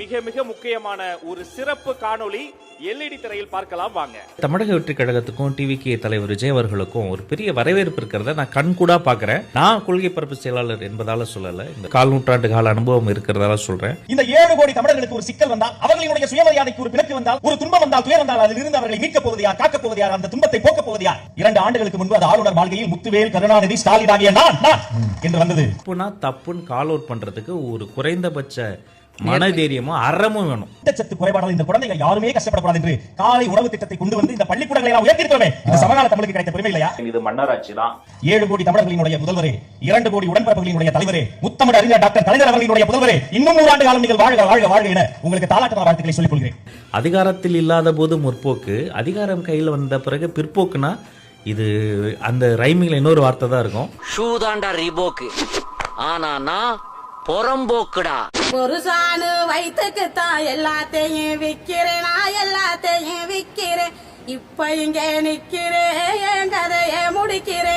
மிக மிக முக்கியமான ஒரு சிறப்பு காணொளி எல்இடி திரையில் பார்க்கலாம் வாங்க. தமிழக வெற்றி கழகத்துக்கும் டிவிகே தலைவர் விஜய் அவர்களுக்கும் ஒரு பெரிய வரவேற்பு இருக்கிறத நான் கண்கூடா பாக்குறேன் நான் கொள்கை பரப்பு செயலாளர் என்பதால சொல்லல. இந்த கால் நூற்றாண்டு கால அனுபவம் இருக்கிறதால சொல்றேன். இந்த ஏழு கோடி தமிழர்களுக்கு ஒரு சிக்கல் வந்தால் அவர்களுடைய சுயமரியாதைக்கு ஒரு பிணக்கு வந்தால் ஒரு துன்பம் வந்தால் துயர் வந்தால் அதில் இருந்து அவர்களை மீட்கப் போவது யார் காக்கப் போவது யார் அந்த துன்பத்தை போக்கப் போவது யார்? இரண்டு ஆண்டுகளுக்கு முன்பு அது ஆளுநர் மாளிகையில் முத்துவேல் கருணாநிதி ஸ்டாலின் ஆகிய நான் நான் என்று வந்தது. தப்புனா தப்புன்னு கால் அவுட் பண்றதுக்கு ஒரு குறைந்தபட்ச மனதைரியமும் அறமும் வேணும். ஊட்டச்சத்து குறைபாடால் இந்த குழந்தைகள் யாருமே கஷ்டப்படக்கூடாது என்று காலை உணவு திட்டத்தை கொண்டு வந்து இந்த பள்ளிக்கூடங்களை எல்லாம் உயர்த்திருக்கிறோமே இது சமகால தமிழுக்கு கிடைத்த பெருமை இல்லையா? இது மன்னராட்சி தான் ஏழு கோடி தமிழர்களினுடைய முதல்வரே இரண்டு கோடி உடன்பிறப்புகளினுடைய தலைவரே முத்தமிழ் அறிஞர் டாக்டர் கலைஞர் அவர்களுடைய முதல்வரே இன்னும் நூறாண்டு காலம் நீங்கள் வாழ்க வாழ்க வாழ்க என உங்களுக்கு தாலாட்டு வாழ்த்துக்களை சொல்லிக் கொள்கிறேன் அதிகாரத்தில் இல்லாத போது முற்போக்கு அதிகாரம் கையில் வந்த பிறகு பிற்போக்குனா இது அந்த ரைமிங்ல இன்னொரு வார்த்தை தான் இருக்கும். ஷூ தாண்டா ரீபோக்கு. ஆனா நான் பொறம்போக்குடா. ஒரு சாணு வயிற்றுக்குத்தான் எல்லாத்தையும் விக்கிறேன். நான் எல்லாத்தையும் விக்கிறேன். இப்ப இங்க நிக்கிறேன். என் கதையை முடிக்கிறேன்.